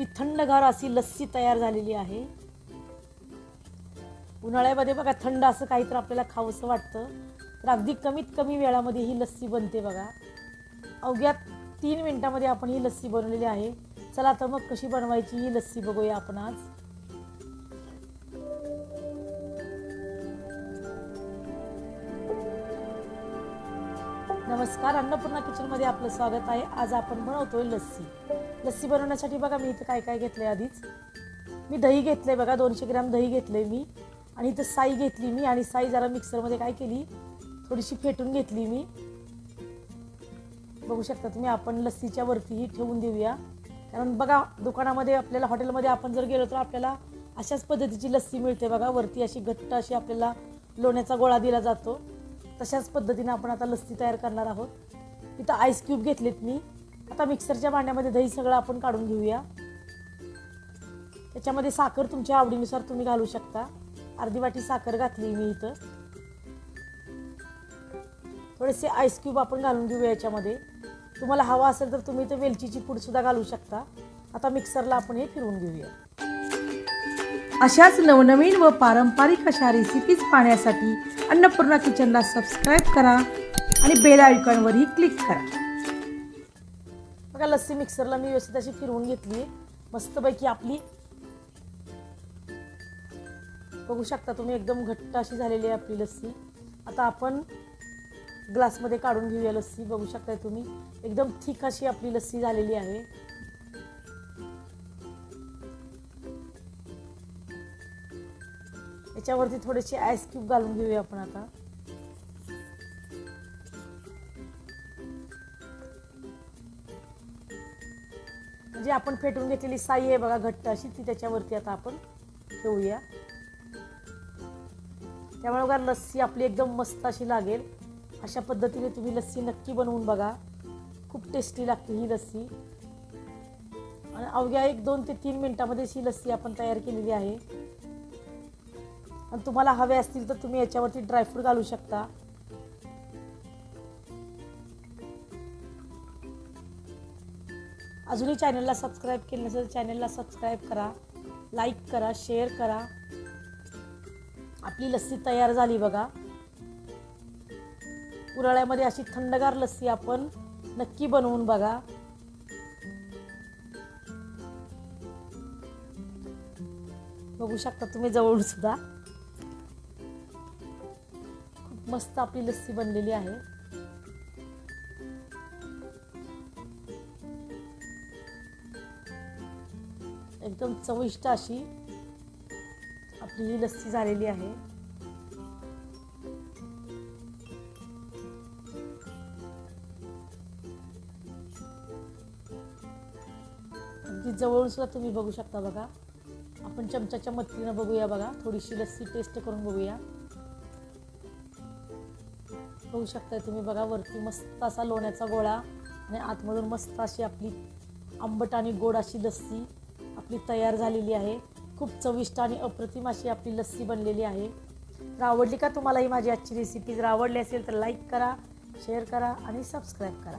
आपली थंडगार अशी लस्सी तयार झालेली आहे. उन्हाळ्यामध्ये बघा थंड असं काहीतरी आपल्याला खावंसं वाटतं. तर अगदी कमीत कमी वेळामध्ये ही लस्सी बनते बघा. अवघ्या तीन मिनिटामध्ये आपण ही लस्सी बनवलेली आहे. चला तर मग कशी बनवायची ही लस्सी बघूया आपण आज. नमस्कार. अन्नपूर्णा किचनमध्ये आपलं स्वागत आहे. आज आपण बनवतोय लस्सी. लस्सी बनवण्यासाठी बघा मी इथं काय काय घेतलंय आधीच. मी दही घेतलंय बघा दोनशे ग्रॅम दही घेतलंय मी. आणि इथं साई घेतली मी आणि साई जरा मिक्सरमध्ये काय केली थोडीशी फेटून घेतली मी. बघू शकता तुम्ही आपण लस्सीच्या वरतीही ठेवून देऊया. कारण बघा दुकानामध्ये आपल्याला हॉटेलमध्ये आपण जर गेलो तर आपल्याला अशाच पद्धतीची लस्सी मिळते बघा. वरती अशी घट्ट अशी आपल्याला लोण्याचा गोळा दिला जातो. तशाच पद्धतीने आपण आता लस्सी तयार करणार आहोत. इथं आईस क्यूब घेतलेत मी. आता मिक्सरच्या भांड्यामध्ये दही सगळं आपण काढून घेऊया. त्याच्यामध्ये साखर तुमच्या आवडीनुसार तुम्ही घालू शकता. अर्धी वाटी साखर घातली मी इथं. थोडेसे आईस क्यूब आपण घालून घेऊया याच्यामध्ये. तुम्हाला हवा असेल तर तुम्ही इथं वेलचीची पूड सुद्धा घालू शकता. आता मिक्सरला आपण हे फिरवून घेऊया. अशाच नवनवीन व पारंपरिक अशा रेसिपीज पाहण्यासाठी अन्नपूर्णा किचनला सबस्क्राईब करा आणि बेल आयकॉनवरही क्लिक करा. बघा लस्सी मिक्सरला मी व्यवस्थित अशी फिरवून घेतली मस्तपैकी आपली. बघू शकता तुम्ही एकदम घट्ट अशी झालेली आहे आपली लस्सी. आता आपण ग्लासमध्ये काढून घेऊया लस्सी. बघू शकताय तुम्ही एकदम थिक अशी आपली लस्सी झालेली आहे. याच्यावरती थोडेसे आईस क्यूब घालून घेऊया आपण आता. म्हणजे आपण फेटून घेतलेली साई आहे बघा घट्ट अशी ती त्याच्यावरती आता आपण ठेवूया. त्यामुळे बघा लस्सी आपली एकदम मस्त अशी लागेल. अशा पद्धतीने तुम्ही लस्सी नक्की बनवून बघा. खूप टेस्टी लागते ही लस्सी. आणि अवघ्या एक दोन ते तीन मिनिटामध्ये ही लस्सी आपण तयार केलेली आहे. आणि तुम्हाला हवे असतील तर तुम्ही याच्यावरती ड्रायफ्रूट घालू शकता. अजूनही चॅनलला सबस्क्राईब केलं नसेल चॅनलला सबस्क्राईब करा लाईक करा शेअर करा. आपली लस्सी तयार झाली बघा. उराळ्यामध्ये अशी थंडगार लस्सी आपण नक्की बनवून बघा. बघू शकता तुम्ही जवळून सुद्धा. मस्त आपली लस्सी बनलेली आहे. एकदम चविष्ट अशी आपली ही लस्सी झालेली आहे. अगदी जवळून सुद्धा तुम्ही बघू शकता बघा. आपण चमच्याच्या मदतीनं बघूया बघा. थोडीशी लस्सी टेस्ट करून बघूया. बघू शकता तुम्ही बघा वरती मस्त असा लोण्याचा गोळा आणि आतमधून मस्त अशी आपली आंबट आणि गोड अशी लस्सी आपली तयार झालेली आहे. खूप चविष्ट आणि अप्रतिम अशी आपली लस्सी बनलेली आहे. तर आवडली का तुम्हाला ही माझी आजची रेसिपी जर आवडली असेल तर लाईक करा शेअर करा आणि सबस्क्राईब करा.